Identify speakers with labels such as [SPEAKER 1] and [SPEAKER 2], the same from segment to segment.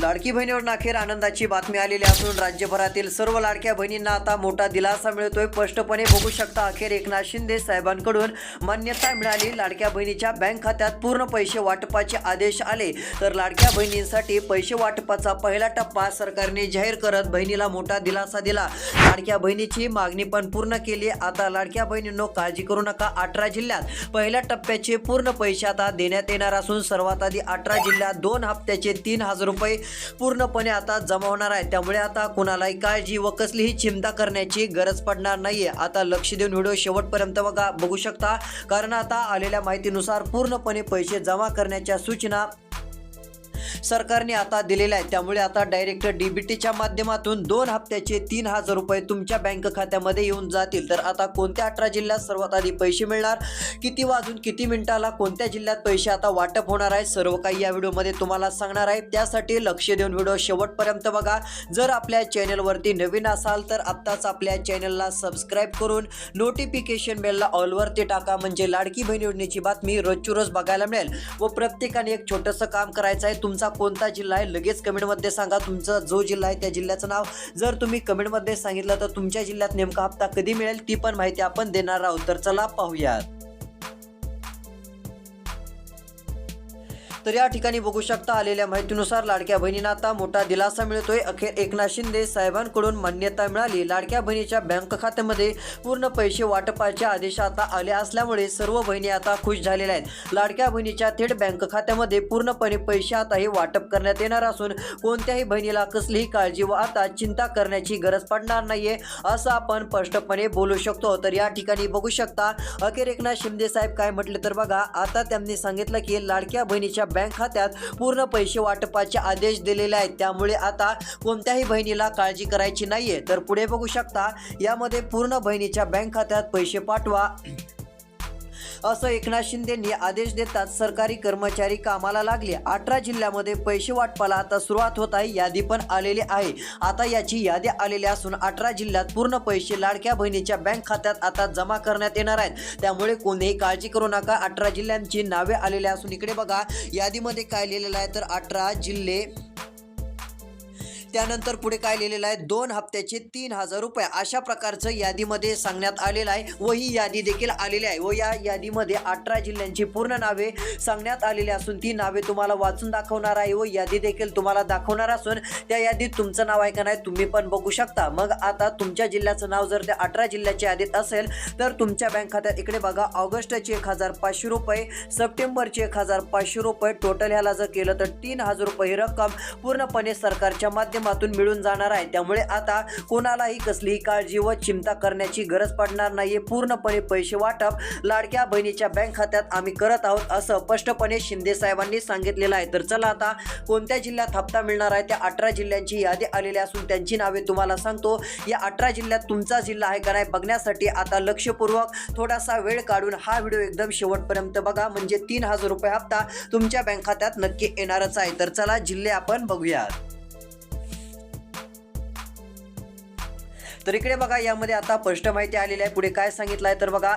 [SPEAKER 1] लाडकी बहिणीवर अखेर आनंदाची बातमी आलेली असून राज्यभरातील सर्व लाडक्या बहिणींना आता मोठा दिलासा मिळतोय. स्पष्टपणे बघू शकता अखेर एकनाथ शिंदे साहेबांकडून मान्यता मिळाली. लाडक्या बहिणीच्या बँक खात्यात पूर्ण पैसे वाटपाचे आदेश आले. तर लाडक्या बहिणींसाठी पैसे वाटपाचा पहिला टप्पा सरकारने जाहीर करत बहिणीला मोठा दिलासा दिला. लाडक्या बहिणीची मागणी पण पूर्ण केली. आता लाडक्या बहिणींनो काळजी करू नका अठरा जिल्ह्यात. पहिल्या टप्प्याचे पूर्ण पैसे आता देण्यात येणार असून सर्वात आधी अठरा जिल्ह्यात दोन हप्त्याचे तीन हजार रुपये पूर्णपणे आता जमा होणार आहे. त्यामुळे आता कुणालाही काळजी व कसलीही चिंता करण्याची गरज पडणार नाहीये. आता लक्ष देऊन व्हिडिओ शेवटपर्यंत बघा बघू शकता. कारण आता आलेल्या माहितीनुसार पूर्णपणे पैसे जमा करण्याच्या सूचना सरकारने आता दिलेला आहे त्यामुळे आता डायरेक्ट डीबीटीच्या माध्यमातून दोन हप्त्याचे तीन हजार रुपये तुमच्या बँक खात्यामध्ये येऊन जातील. तर आता कोणत्या अठरा जिल्ह्यात सर्वात आधी पैसे मिळणार? किती वाजून किती मिनिटाला कोणत्या जिल्ह्यात पैसे आता वाटप होणार आहे सर्व काही या व्हिडिओमध्ये तुम्हाला सांगणार आहे. त्यासाठी लक्ष देऊन व्हिडिओ शेवटपर्यंत बघा. जर आपल्या चॅनलवरती नवीन असाल तर आत्ताच आपल्या चॅनलला सबस्क्राईब करून नोटिफिकेशन बेलला ऑलवरती टाका. म्हणजे लाडकी बहीण योजनेची बातमी रोजची रोज बघायला मिळेल. व प्रत्येकाने एक छोटंसं काम करायचं आहे. तुम तुमचा कोणता जिल्हा आहे लगेच कमेंटमध्ये सांगा. तुमचा जो जिल्हा आहे त्या जिल्ह्याचं नाव. जर तुम्ही कमेंटमध्ये सांगितलं तर तुमच्या जिल्ह्यात नेमका हप्ता कधी मिळेल ती पण माहिती आपण देणार आहोत. तर चला पाहूयात. तर या ठिकाणी बघू शकता आलेल्या माहितीनुसार लाडक्या बहिणींना आता मोठा दिलासा मिळतोय. अखेर एकनाथ शिंदे साहेबांकडून मान्यता मिळाली. लाडक्या बहिणीच्या बँक खात्यामध्ये पूर्ण पैसे वाटपाचे आदेश आता आले असल्यामुळे सर्व बहिणी आता खुश झालेल्या आहेत. लाडक्या बहिणीच्या थेट बँक खात्यामध्ये पूर्णपणे पैसे आता हे वाटप करण्यात येणार असून कोणत्याही बहिणीला कसलीही काळजी व आता चिंता करण्याची गरज पडणार नाहीये असं आपण स्पष्टपणे बोलू शकतो. तर या ठिकाणी बघू शकता अखेर एकनाथ शिंदे साहेब काय म्हटले तर बघा आता त्यांनी सांगितलं की लाडक्या बहिणीच्या बँक खात्यात पूर्ण पैसे वाटपाचे आदेश दिलेले आहेत. त्यामुळे आता कोणत्याही बहिणीला काळजी करायची नाहीये. तर पुढे बघू शकता यामध्ये पूर्ण बहिणीच्या बँक खात्यात पैसे पाठवा. असं एकनाथ शिंदेंनी आदेश देतात सरकारी कर्मचारी कामाला लागले. अठरा जिल्ह्यामध्ये पैसे वाटपाला आता सुरुवात होत आहे यादी पण आलेली आहे. आता याची यादी आलेली असून अठरा जिल्ह्यात पूर्ण पैसे लाडक्या बहिणीच्या बँक खात्यात आता जमा करण्यात येणार आहेत. त्यामुळे कोणीही काळजी करू नका. अठरा जिल्ह्यांची नावे आलेली असून इकडे बघा यादीमध्ये काय लिहिलेलं आहे तर अठरा जिल्हे त्यानंतर पुढे काय लिहिलेलं आहे? दोन हप्त्याचे तीन हजार रुपये. अशा प्रकारचं यादीमध्ये सांगण्यात आलेलं आहे व ही यादी देखील आलेली आहे. व या यादीमध्ये अठरा जिल्ह्यांची पूर्ण नावे सांगण्यात आलेली असून ती नावे तुम्हाला वाचून दाखवणार आहे व यादी देखील तुम्हाला दाखवणार असून त्या यादीत तुमचं नाव आहे का नाही तुम्ही पण बघू शकता. मग आता तुमच्या जिल्ह्याचं नाव जर त्या अठरा जिल्ह्याच्या यादीत असेल तर तुमच्या बँक खात्यात इकडे बघा ऑगस्टचे एक हजार पाचशे रुपये सप्टेंबरचे एक हजार पाचशे रुपये. टोटल ह्याला जर केलं तर तीन हजार रुपये ही रक्कम पूर्णपणे सरकारच्या माध्यमातून मिळून जाणार आहे. त्यामुळे आता कोणालाही कसलीही काळजी व चिंता करण्याची गरज पडणार नाहीये. पूर्णपणे पैसे वाटप लाडक्या बहिणीच्या बँक खात्यात आम्ही करत आहोत असं स्पष्टपणे शिंदे साहेबांनी सांगितलेलं आहे. तर चला आता कोणत्या जिल्ह्यात हप्ता मिळणार आहे त्या अठरा जिल्ह्यांची यादी आलेली असून त्यांची नावे तुम्हाला सांगतो. या अठरा जिल्ह्यात तुमचा जिल्हा आहे का नाही बघण्यासाठी आता लक्षपूर्वक थोडासा वेळ काढून हा व्हिडिओ एकदम शेवटपर्यंत बघा. म्हणजे तीन हजार रुपये हप्ता तुमच्या बँक खात्यात नक्की येणारच आहे. तर चला जिल्हे आपण बघूयात. तर इकडे बघा यामध्ये आता स्पष्ट माहिती आलेली आहे. पुढे काय सांगितलं आहे तर बघा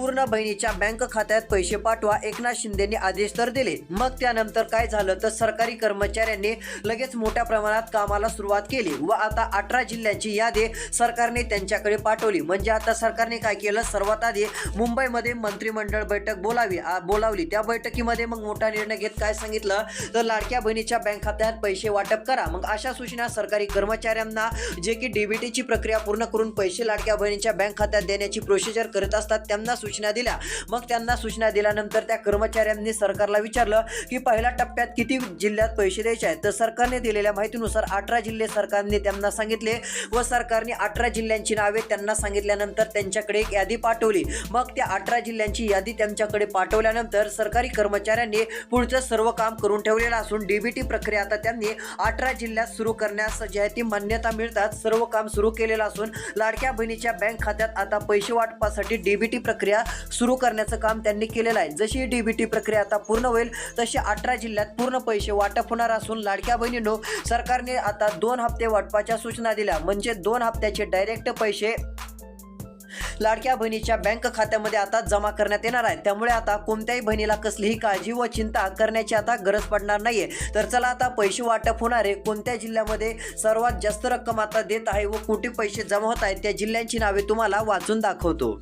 [SPEAKER 1] पूर्ण बहिणीच्या बँक खात्यात पैसे पाठवा एकनाथ शिंदेनी आदेश तर दिले. मग त्यानंतर काय झालं तर सरकारी कर्मचाऱ्यांनी लगेच मोठ्या प्रमाणात कामाला सुरुवात केली व आता अठरा जिल्ह्यांची यादी सरकारने त्यांच्याकडे पाठवली. म्हणजे आता सरकारने काय केलं? सर्वात आधी मुंबईमध्ये मंत्रिमंडळ बैठक बोलावी बोलावली. त्या बैठकीमध्ये मग मोठा निर्णय घेत काय सांगितलं? तर लाडक्या बहिणीच्या बँक खात्यात पैसे वाटप करा. मग अशा सूचना सरकारी कर्मचाऱ्यांना जे की डीबीटीची प्रक्रिया पूर्ण करून पैसे लाडक्या बहिणीच्या बँक खात्यात देण्याची प्रोसिजर करत असतात त्यांना सूचना सूचना दिल्या. मग त्यांना सूचना दिल्यानंतर त्या कर्मचाऱ्यांनी सरकारला विचारलं की पहिल्या टप्प्यात किती जिल्ह्यात पैसे द्यायचे आहेत? तर सरकारने दिलेल्या माहितीनुसार अठरा जिल्हे सरकारने त्यांना सांगितले व सरकारने अठरा जिल्ह्यांची नावे त्यांना सांगितल्यानंतर त्यांच्याकडे एक यादी पाठवली. मग त्या अठरा जिल्ह्यांची यादी त्यांच्याकडे पाठवल्यानंतर सरकारी कर्मचाऱ्यांनी पुढचं सर्व काम करून ठेवलेलं असून डीबीटी प्रक्रिया आता त्यांनी अठरा जिल्ह्यात सुरू करण्यास जे आहे ती मान्यता मिळतात सर्व काम सुरू केलेलं असून लाडक्या बहिणीच्या बँक खात्यात आता पैसे वाटपासाठी डीबीटी प्रक्रिया सुरू करण्याचं काम त्यांनी केलेलं आहे. जशी डीबीटी प्रक्रिया आता पूर्ण होईल तशी अठरा जिल्ह्यात पूर्ण पैसे वाटप होणार असून लाडक्या बहिणींनो सरकारने आता दोन हप्ते वाटपाच्या सूचना दिल्या. म्हणजे दोन हप्त्याचे डायरेक्ट पैसे लाडक्या बहिणीच्या बँक खात्यामध्ये आता जमा करण्यात येणार आहे. त्यामुळे आता कोणत्याही बहिणीला कसलीही काळजी व चिंता करण्याची आता गरज पडणार नाहीये. तर चला आता पैसे वाटप होणारे कोणत्या जिल्ह्यामध्ये सर्वात जास्त रक्कम आता देत आहे व कुठे पैसे जमा होत आहेत त्या जिल्ह्यांची नावे तुम्हाला वाचून दाखवतो.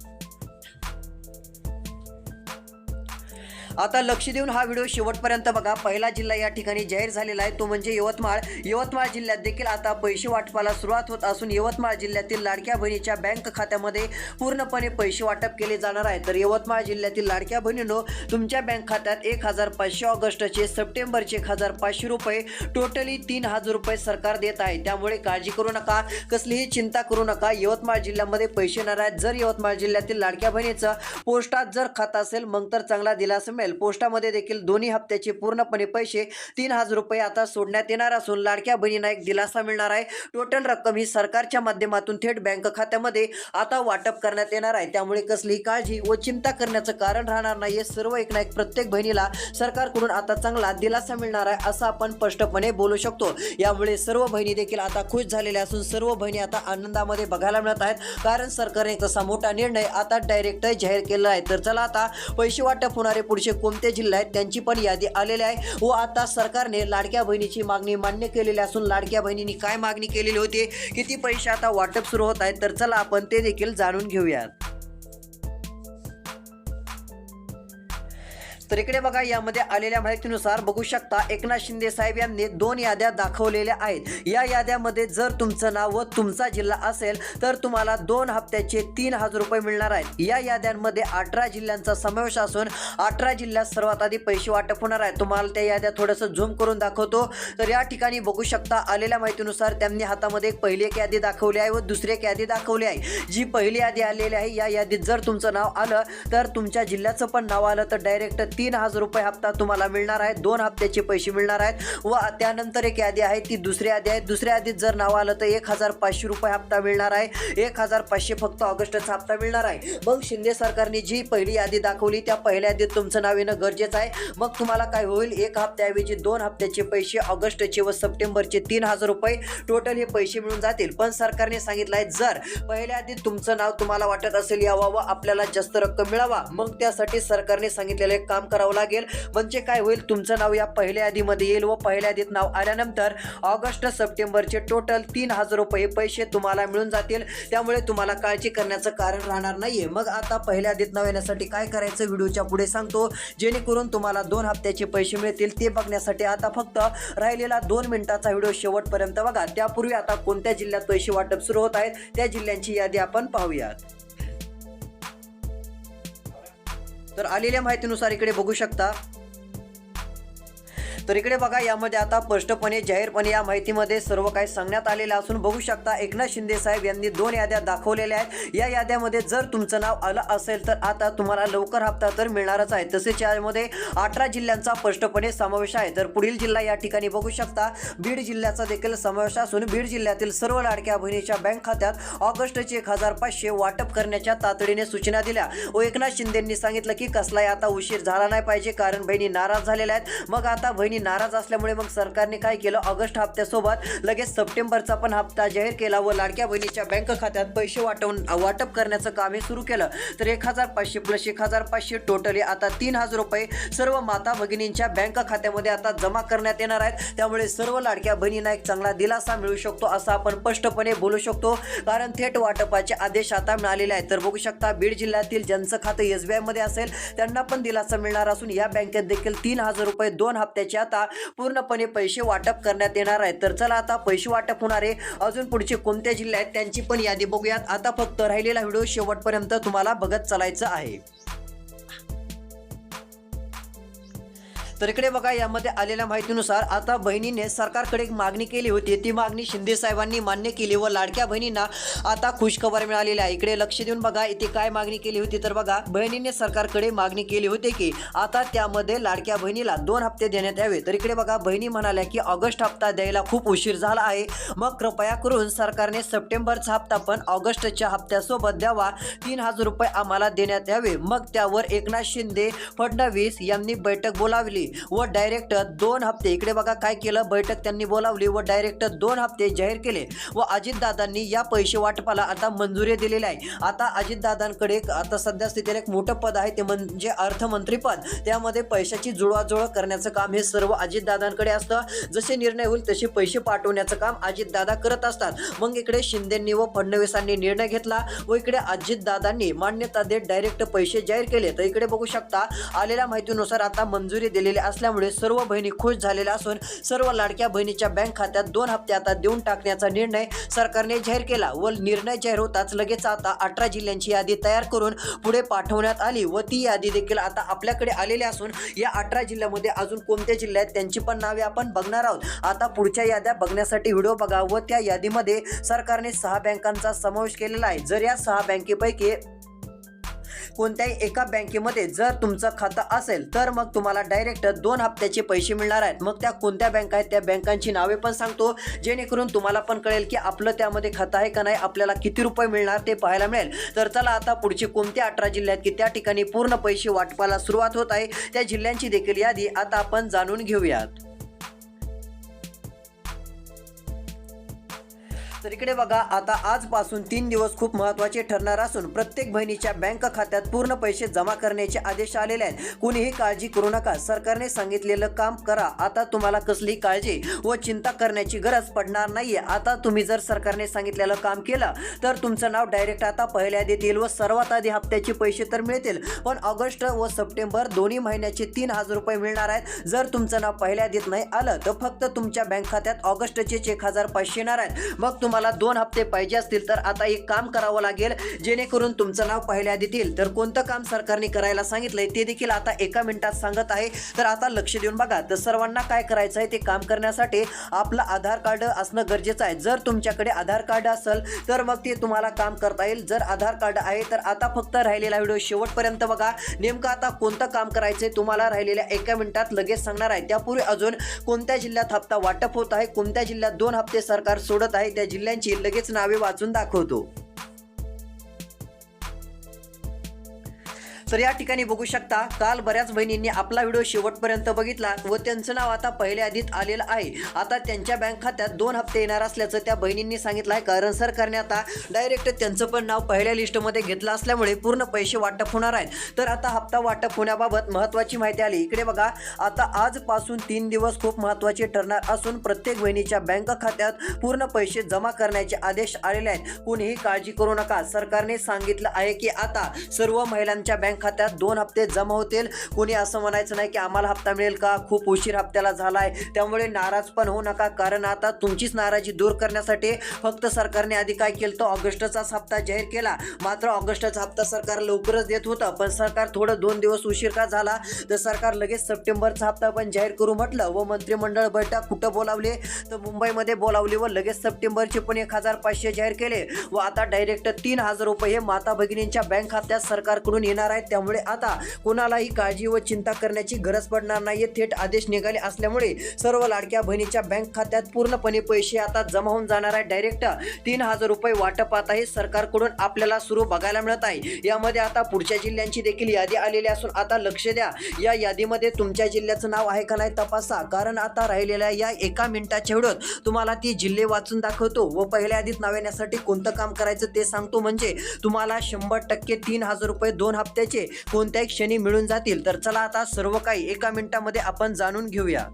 [SPEAKER 1] आता लक्ष देऊन हा व्हिडिओ शेवटपर्यंत बघा. पहिला जिल्हा या ठिकाणी जाहीर झालेला आहे. तो म्हणजे यवतमाळ. यवतमाळ जिल्ह्यात देखील आता पैसे वाटपाला सुरुवात होत असून यवतमाळ जिल्ह्यातील लाडक्या बहिणीच्या बँक खात्यामध्ये पूर्णपणे पैसे वाटप केले जाणार आहे. तर यवतमाळ जिल्ह्यातील लाडक्या बहिणीनो तुमच्या बँक खात्यात एक हजार पाचशे ऑगस्टचे सप्टेंबरचे एक हजार पाचशे रुपये टोटली तीन हजार रुपये सरकार देत आहे. त्यामुळे काळजी करू नका. कसलीही चिंता करू नका. यवतमाळ जिल्ह्यामध्ये पैसे येणार आहेत. जर यवतमाळ जिल्ह्यातील लाडक्या बहिणीचं पोस्टात जर खात असेल मग तर चांगला दिलासा मिळेल. पोस्टामध्ये देखील दोन्ही हप्त्याचे पूर्णपणे पैसे तीन हजार रुपये आता सोडण्यात येणार असून लाडक्या बहिणींना एक दिलासा मिळणार आहे. टोटल रक्कम ही सरकारच्या माध्यमातून थेट बँक खात्यामध्ये आता वाटप करण्यात येणार आहे. त्यामुळे कसलीही काळजी व चिंता करण्याचं कारण राहणार नाहीये सर्व एक ना एक प्रत्येक बहिणीला सरकारकडून आता चांगला दिलासा मिळणार आहे असं आपण स्पष्टपणे बोलू शकतो. यामुळे सर्व बहिणी देखील आता खुश झालेल्या असून सर्व बहिणी आता आनंदामध्ये बघायला मिळत आहेत. कारण सरकारने तसा मोठा निर्णय आता डायरेक्ट जाहीर केला आहे. तर चला आता पैसे वाटप होणारे पुढचे कोणते जिल्हे आहेत त्यांची पण यादी आलेली आहे. व आता सरकारने लाडक्या बहिणीची मागणी मान्य केलेली असून लाडक्या बहिणींनी काय मागणी केलेली होती? किती पैसे आता वाटप सुरू होत आहेत? तर चला आपण ते देखील जाणून घेऊयात. तर इकडे बघा यामध्ये आलेल्या माहितीनुसार बघू शकता एकनाथ शिंदे साहेब यांनी दोन याद्या दाखवलेल्या आहेत. या याद्यामध्ये जर तुमचं नाव व तुमचा जिल्हा असेल तर तुम्हाला दोन हप्त्याचे तीन हजार रुपये मिळणार आहेत. या याद्यांमध्ये अठरा जिल्ह्यांचा समावेश असून अठरा जिल्ह्यात सर्वात आधी पैसे वाटप होणार आहे तुम्हाला त्या याद्या थोडंसं झूम करून दाखवतो. तर या ठिकाणी बघू शकता आलेल्या माहितीनुसार त्यांनी हातामध्ये एक पहिली एक यादी दाखवली आहे व दुसरी एक यादी दाखवली आहे. जी पहिली यादी आलेली आहे या यादीत जर तुमचं नाव आलं तर तुमच्या जिल्ह्याचं पण नाव आलं तर डायरेक्ट तीन हजार रुपये हप्ता तुम्हाला मिळणार आहे. दोन हप्त्याचे पैसे मिळणार आहेत. व त्यानंतर एक यादी आहे ती दुसरी यादी आहे. दुसऱ्या यादीत जर नाव आलं तर एक हजार पाचशे रुपये हप्ता मिळणार आहे. एक हजार पाचशे फक्त ऑगस्टचा हप्ता मिळणार आहे. मग शिंदे सरकारने जी पहिली यादी दाखवली त्या पहिल्या यादीत तुमचं नाव येणं गरजेचं आहे. मग तुम्हाला काय होईल? एक हप्त्याऐवजी दोन हप्त्याचे पैसे ऑगस्टचे व सप्टेंबरचे तीन हजार रुपये. टोटल हे पैसे मिळून जातील. पण सरकारने सांगितलं आहे जर पहिल्या यादीत तुमचं नाव तुम्हाला वाटत असेल यावा व आपल्याला जास्त रक्कम मिळावा मग त्यासाठी सरकारने सांगितलेलं एक काम करावं लागेल. म्हणजे काय होईल तुमचं नाव या पहिल्या यादीमध्ये येईल व पहिल्या यादीत नाव आल्यानंतर ऑगस्ट सप्टेंबरचे टोटल तीन हजार रुपये पैसे तुम्हाला मिळून जातील. त्यामुळे तुम्हाला काळजी करण्याचं कारण राहणार नाहीये. मग आता पहिल्या यादीत नाव येण्यासाठी काय करायचं व्हिडिओच्या पुढे सांगतो. जेणेकरून तुम्हाला दोन हप्त्याचे पैसे मिळतील ते बघण्यासाठी आता फक्त राहिलेला दोन मिनिटाचा व्हिडिओ शेवटपर्यंत बघा. त्यापूर्वी आता कोणत्या जिल्ह्यात पैसे वाटप सुरू होत आहेत त्या जिल्ह्यांची यादी आपण पाहूयात. तर आलेल्या माहितीनुसार इकडे बघू शकता. तर इकडे बघा यामध्ये आता स्पष्टपणे जाहीरपणे या माहितीमध्ये सर्व काही सांगण्यात आलेलं असून बघू शकता एकनाथ शिंदे साहेब यांनी दोन याद्या दाखवलेल्या आहेत. या याद्यामध्ये जर तुमचं नाव आलं असेल तर आता तुम्हाला लवकर हप्ता तर मिळणारच आहे. तसेच यामध्ये अठरा जिल्ह्यांचा स्पष्टपणे समावेश आहे. तर पुढील जिल्हा या ठिकाणी बघू शकता बीड जिल्ह्याचा देखील समावेश असून बीड जिल्ह्यातील सर्व लाडक्या बहिणीच्या बँक खात्यात ऑगस्टचे एक हजार पाचशे वाटप करण्याच्या तातडीने सूचना दिल्या. व एकनाथ शिंदेंनी सांगितलं की कसलाही आता उशीर झाला नाही पाहिजे कारण बहिणी नाराज झालेल्या आहेत. मग आता बहिणी नाराज असल्यामुळे मग सरकारने काय केलं? ऑगस्ट हप्त्यासोबत लगेच सप्टेंबरचा पण हप्ता जाहीर केला व लाडक्या बहिणीच्या बँक खात्यात पैसे वाटवून वाटप करण्याचं काम हे सुरू केलं. तर एक हजार पाचशे प्लस एक हजार पाचशे टोटली आता तीन हजार रुपये सर्व माता भगिनींच्या बँक खात्यामध्ये आता जमा करण्यात येणार आहेत. त्यामुळे सर्व लाडक्या बहिणींना एक चांगला दिलासा मिळू शकतो असं आपण स्पष्टपणे बोलू शकतो. कारण थेट वाटपाचे आदेश आता मिळालेले आहेत. तर बघू शकता बीड जिल्ह्यातील ज्यांचं खातं एस बी आयमध्ये असेल त्यांना पण दिलासा मिळणार असून या बँकेत देखील तीन हजार रुपये दोन हप्त्याच्या आता पूर्णपणे पैसे वाटप करण्यात येणार आहे तर चला आता पैसे वाटप होणारे. अजून पुढचे कोणते जिल्हे आहेत त्यांची पण यादी बघूयात. आता फक्त राहिलेला व्हिडिओ शेवटपर्यंत तुम्हाला बघत चालायचं आहे. तर इकडे बघा यामध्ये आलेल्या माहितीनुसार आता बहिणीने सरकारकडे एक मागणी केली होती. ती मागणी शिंदे साहेबांनी मान्य केली व लाडक्या बहिणींना आता खुशखबर मिळालेली आहे. इकडे लक्ष देऊन बघा इथे काय मागणी केली होती. तर बघा बहिणीने सरकारकडे मागणी केली होती की आता त्यामध्ये लाडक्या बहिणीला दोन हप्ते देण्यात यावे. तर इकडे बघा बहिणी म्हणाल्या की ऑगस्ट हप्ता द्यायला खूप उशीर झाला आहे. मग कृपया करून सरकारने सप्टेंबरचा हप्ता पण ऑगस्टच्या हप्त्यासोबत द्यावा. तीन हजार रुपये आम्हाला देण्यात यावे. मग त्यावर एकनाथ शिंदे फडणवीस यांनी बैठक बोलावली. व डायरेक्ट दोन हप्ते. इकडे बघा काय केलं? बैठक त्यांनी बोलावली व डायरेक्ट दोन हप्ते जाहीर केले व अजितदादांनी या पैसे वाटपाला आता मंजुरी दिलेली आहे. आता अजितदादांकडे आता सध्या स्थितीला एक मोठं पद आहे ते म्हणजे अर्थमंत्री पद. त्यामध्ये पैशाची जुळवाजुळव करण्याचं काम हे सर्व अजितदादांकडे असतं. जसे निर्णय होईल तसे पैसे पाठवण्याचं काम अजितदादा करत असतात. मग इकडे शिंदेंनी व फडणवीसांनी निर्णय घेतला व इकडे अजितदादांनी मान्यता देत डायरेक्ट पैसे जाहीर केले. तर इकडे बघू शकता आलेल्या माहितीनुसार आता मंजुरी दिलेली असल्यामुळे सर्व बहिणी खुश झालेल्या असून सर्व लाडक्या बहिणीच्या बँक खात्यात दोन हप्ते आता देऊन टाकण्याचा निर्णय सरकारने जाहीर केला व निर्णय जाहीर होताच लगेच आता अठरा जिल्ह्यांची यादी तयार करून पुढे पाठवण्यात आली व ती यादी देखील आता आपल्याकडे आलेली असून या अठरा जिल्ह्यामध्ये अजून कोणत्या जिल्ह्यात त्यांची पण नावे आपण बघणार आहोत. आता पुढच्या याद्या बघण्यासाठी व्हिडिओ बघा व त्या यादीमध्ये सरकारने सहा बँकांचा समावेश केलेला आहे. जर या सहा बँकेपैकी कोणत्याही एका बँकेमध्ये जर तुमचं खातं असेल तर मग तुम्हाला डायरेक्ट दोन हप्त्याचे पैसे मिळणार आहेत. मग त्या कोणत्या बँक आहेत त्या बँकांची नावे पण सांगतो. जेणेकरून तुम्हाला पण कळेल की आपलं त्यामध्ये खातं आहे का नाही आपल्याला किती रुपये मिळणार ते पाहायला मिळेल. तर चला आता पुढचे कोणत्या अठरा जिल्ह्यात की त्या ठिकाणी पूर्ण पैसे वाटपाला सुरुवात होत आहे. त्या जिल्ह्यांची देखील यादी आता आपण जाणून घेऊयात. तर इकडे बघा आता आजपासून तीन दिवस खूप महत्त्वाचे ठरणार असून प्रत्येक बहिणीच्या बँक खात्यात पूर्ण पैसे जमा करण्याचे आदेश आलेले आहेत. कुणीही काळजी करू नका. सरकारने सांगितलेलं काम करा. आता तुम्हाला कसलीही काळजी व चिंता करण्याची गरज पडणार नाहीये. आता तुम्ही जर सरकारने सांगितलेलं काम केलं तर तुमचं नाव डायरेक्ट आता पहिल्या यादीत येईल व सर्वात आधी हप्त्याचे पैसे तर मिळतील. पण ऑगस्ट व सप्टेंबर दोन्ही महिन्याचे तीन हजार रुपये मिळणार आहेत. जर तुमचं नाव पहिल्या यादीत नाही आलं तर फक्त तुमच्या बँक खात्यात ऑगस्टचे एक हजार पाचशे येणार आहेत. मग तुम्हाला दोन हप्ते पाहिजे असतील तर आता एक काम करावं लागेल. जेणेकरून तुमचं नाव पहिल्या देतील. तर कोणतं काम सरकारने करायला सांगितलंय ते देखील आता एका मिनिटात सांगत आहे. तर आता लक्ष देऊन बघा तर सर्वांना काय करायचं आहे ते काम करण्यासाठी आपलं आधार कार्ड असणं गरजेचं आहे. जर तुमच्याकडे आधार कार्ड असेल तर मग ते तुम्हाला काम करता येईल. जर आधार कार्ड आहे तर आता फक्त राहिलेला व्हिडिओ शेवटपर्यंत बघा. नेमकं आता कोणतं काम करायचंय तुम्हाला राहिलेल्या एका मिनिटात लगेच सांगणार आहे. त्यापूर्वी अजून कोणत्या जिल्ह्यात हप्ता वाटप होत आहे कोणत्या जिल्ह्यात दोन हप्ते सरकार सोडत आहे त्या जिल्ह्यांची लगेच नावे वाचून दाखवतो. तर या ठिकाणी बघू शकता काल बऱ्याच बहिणींनी आपला व्हिडिओ शेवटपर्यंत बघितला व त्यांचं नाव आता पहिल्या यादीत आलेलं आहे. आता त्यांच्या बँक खात्यात दोन हप्ते येणार असल्याचं त्या बहिणींनी सांगितलं आहे कारण सरकारने आता डायरेक्ट त्यांचं पण नाव पहिल्या लिस्टमध्ये घेतलं असल्यामुळे पूर्ण पैसे वाटप होणार आहेत. तर आता हप्ता वाटप होण्याबाबत महत्त्वाची माहिती आली. इकडे बघा आता आजपासून तीन दिवस खूप महत्त्वाचे ठरणार असून प्रत्येक बहिणीच्या बँक खात्यात पूर्ण पैसे जमा करण्याचे आदेश आलेले आहेत. कोणीही काळजी करू नका. सरकारने सांगितलं आहे की आता सर्व महिलांच्या बँक खात्यात दोन हप्ते जमा होतील. कोणी असं म्हणायचं नाही की आम्हाला हप्ता मिळेल का? खूप उशीर हप्त्याला झाला आहे त्यामुळे नाराज पण होऊ नका. कारण आता तुमचीच नाराजी दूर करण्यासाठी फक्त सरकारने आधी काय केलं तर ऑगस्टचाच हप्ता जाहीर केला. मात्र ऑगस्टचा हप्ता सरकार लवकरच देत होतं. पण सरकार थोडं दोन दिवस उशीर का झाला? तर सरकार लगेच सप्टेंबरचा हप्ता पण जाहीर करू म्हटलं. व मंत्रिमंडळ बैठक कुठं बोलावली? तर मुंबईमध्ये बोलावली व लगेच सप्टेंबरचे पण एक हजार पाचशे जाहीर केले. व आता डायरेक्ट तीन हजार रुपये हे माता भगिनींच्या बँक खात्यात सरकारकडून येणार आहेत. त्यामुळे आता कोणालाही काळजी व चिंता करण्याची गरज पडणार नाही थेट आदेश निघाले असल्यामुळे सर्व लाडक्या बहिणीच्या बँक खात्यात पूर्णपणे पैसे आता जमा होऊन जाणार आहे डायरेक्ट तीन हजार रुपये वाटप आता हे सरकारकडून आपल्याला सुरू बघायला मिळत आहे. यामध्ये आता पुढच्या जिल्ह्यांची देखील यादी आलेली असून आता लक्ष द्या या यादीमध्ये तुमच्या जिल्ह्याचं नाव आहे का नाही तपासा. कारण आता राहिलेल्या या एका मिनिटाच्या वेळात तुम्हाला ती जिल्हे वाचून दाखवतो व पहिल्या यादीत नाव येण्यासाठी कोणतं काम करायचं ते सांगतो. म्हणजे तुम्हाला शंभर टक्के तीन हजार रुपये दोन हप्त्याचे कोणत्याही क्षणी मिळून जातील. तर चला आता सर्व काही एका मिनिटामध्ये आपण जाणून घेऊया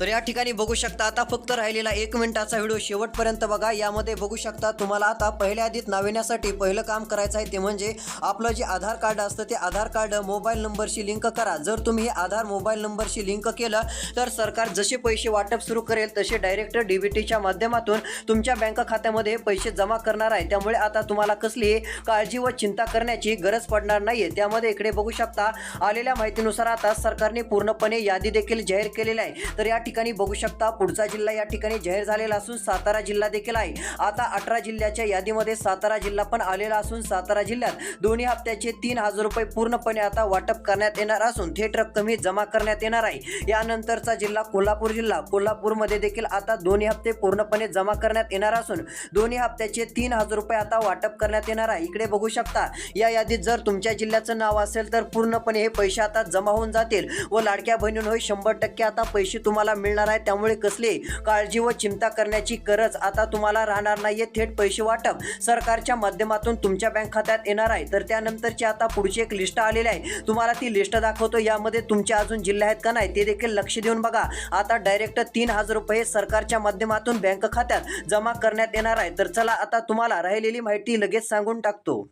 [SPEAKER 1] तर या ठिकाणी बघू शकता आता फक्त राहिलेला एक मिनिटाचा व्हिडिओ शेवटपर्यंत बघा. यामध्ये बघू शकता तुम्हाला आता पहिल्या आधीत नाविण्यासाठी पहिलं काम करायचं आहे ते म्हणजे आपलं जे आधार कार्ड असतं ते आधार कार्ड मोबाईल नंबरशी लिंक करा. जर तुम्ही हे आधार मोबाईल नंबरशी लिंक केलं तर सरकार जसे पैसे वाटप सुरू करेल तसे डायरेक्ट डीबीटीच्या माध्यमातून तुमच्या बँक खात्यामध्ये पैसे जमा करणार आहे. त्यामुळे आता तुम्हाला कसली काळजी व चिंता करण्याची गरज पडणार नाही आहे त्यामध्ये इकडे बघू शकता आलेल्या माहितीनुसार आता सरकारने पूर्णपणे यादी देखील जाहीर केलेली आहे. तर या ठिकाणी बघू शकता. पुढचा जिल्हा या ठिकाणी जाहीर झालेला असून सातारा जिल्हा देखील आहे. आता अठरा जिल्ह्याच्या यादीमध्ये सातारा जिल्हा पण आलेला असून सातारा जिल्ह्यात दोन्ही हप्त्याचे तीन हजार रुपये पूर्णपणे आता वाटप करण्यात येणार असून थेट रक्कम ही जमा करण्यात येणार आहे. यानंतरचा जिल्हा कोल्हापूर जिल्हा. कोल्हापूरमध्ये देखील आता दोन्ही हप्ते पूर्णपणे जमा करण्यात येणार असून दोन्ही हप्त्याचे तीन हजार रुपये आता वाटप करण्यात येणार आहे. इकडे बघू शकता या यादीत जर तुमच्या जिल्ह्याचं नाव असेल तर पूर्णपणे हे पैसे आता जमा होऊन जातील व लाडक्या बहिणींनो शंभर टक्के आता पैसे तुम्हाला मिळणार आहे. त्यामुळे कसली काळजी व चिंता करण्याची गरज आता तुम्हाला राहणार नाहीये. थेट पैसे वाटप सरकारच्या माध्यमातून तुमच्या बँक खात्यात येणार आहे. तर त्यानंतरची आता पुढची एक लिस्ट आलेली आहे. तुम्हाला ती लिस्ट दाखवतो. यामध्ये तुमचे अजून जिल्हे आहेत का नाही ते देखील लक्ष देऊन बघा. आता डायरेक्ट तीन हजार रुपये सरकारच्या माध्यमातून बँक खात्यात जमा करण्यात येणार आहे. तर चला आता तुम्हाला राहिलेली माहिती लगेच सांगून टाकतो.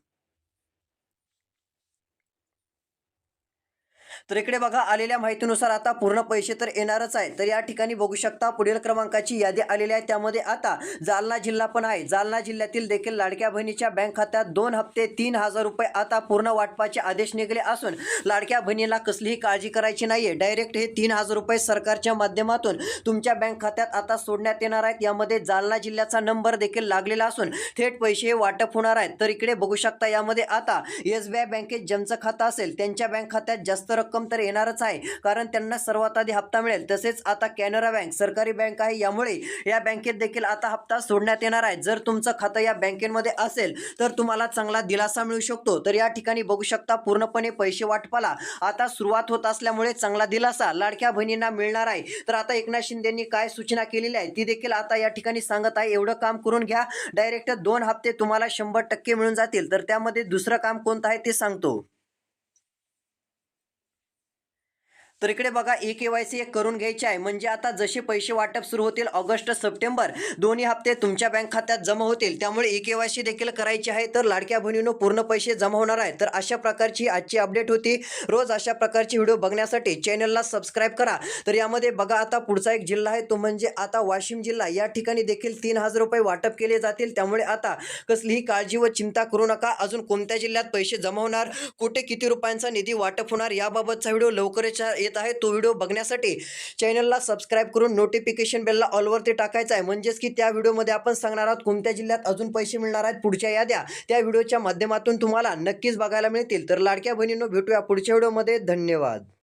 [SPEAKER 1] तर इकडे बघा आलेल्या माहितीनुसार आता पूर्ण पैसे तर येणारच आहे तर या ठिकाणी बघू शकता पुढील क्रमांकाची यादी आलेली आहे. त्यामध्ये आता जालना जिल्हा पण आहे. जालना जिल्ह्यातील देखील लाडक्या बहिणीच्या बँक खात्यात दोन हप्ते तीन हजार रुपये आता पूर्ण वाटपाचे आदेश निघाले असून लाडक्या बहिणीला कसलीही काळजी करायची नाहीये. डायरेक्ट हे तीन हजार रुपये सरकारच्या माध्यमातून तुमच्या बँक खात्यात आता सोडण्यात येणार आहेत. यामध्ये जालना जिल्ह्याचा नंबर देखील लागलेला असून थेट पैसे हे वाटप होणार आहेत. तर इकडे बघू शकता यामध्ये आता एस बी आय बँकेत ज्यांचं खातं असेल त्यांच्या बँक खात्यात जास्त रक्कम तर येणारच आहे. कारण त्यांना सर्वात आधी हप्ता मिळेल. तसेच आता कॅनरा बँक सरकारी बँक आहे. यामुळे या बँकेत देखील आता हप्ता सोडण्यात येणार आहे. जर तुमचं खातं या बँकेमध्ये असेल तर तुम्हाला चांगला दिलासा मिळू शकतो. तर या ठिकाणी बघू शकता पूर्णपणे पैसे वाटपाला. आता सुरुवात होत असल्यामुळे चांगला दिलासा लाडक्या बहिणींना मिळणार आहे. तर आता एकनाथ शिंदेंनी काय सूचना केलेली आहे ती देखील आता या ठिकाणी सांगत आहे. एवढं काम करून घ्या. डायरेक्ट दोन हप्ते तुम्हाला शंभर टक्के मिळून जातील. तर त्यामध्ये दुसरं काम कोणतं आहे ते सांगतो. तर इकडे बघा ई के वाय सी एक करून घ्यायचे आहे. म्हणजे आता जसे पैसे वाटप सुरू होतील ऑगस्ट सप्टेंबर दोन्ही हप्ते तुमच्या बँक खात्यात जमा होतील. त्यामुळे ई के वाय सी देखील करायची आहे. तर लाडक्या बहिणीनं पूर्ण पैसे जमा होणार आहे. तर अशा प्रकारची आजची अपडेट होती. रोज अशा प्रकारची व्हिडिओ बघण्यासाठी चॅनलला सबस्क्राईब करा. तर यामध्ये बघा आता पुढचा एक जिल्हा आहे. तो म्हणजे आता वाशिम जिल्हा. या ठिकाणी देखील तीन हजार रुपये वाटप केले जातील. त्यामुळे आता कसलीही काळजी व चिंता करू नका. अजून कोणत्या जिल्ह्यात पैसे जमा होणार? कुठे किती रुपयांचा निधी वाटप होणार? याबाबतचा व्हिडिओ लवकरच्या येत आहे तो व्हिडिओ बघण्यासाठी. चॅनलला सबस्क्राईब करून नोटिफिकेशन बेलला ऑलवरती टाकायचा आहे. म्हणजेच की त्या व्हिडिओमध्ये आपण सांगणार आहोत कोणत्या जिल्ह्यात अजून पैसे मिळणार आहेत पुढच्या याद्या. त्या व्हिडिओच्या माध्यमातून तुम्हाला नक्कीच बघायला मिळतील. तर लाडक्या बहिणींनो भेटूया पुढच्या व्हिडिओमध्ये. धन्यवाद.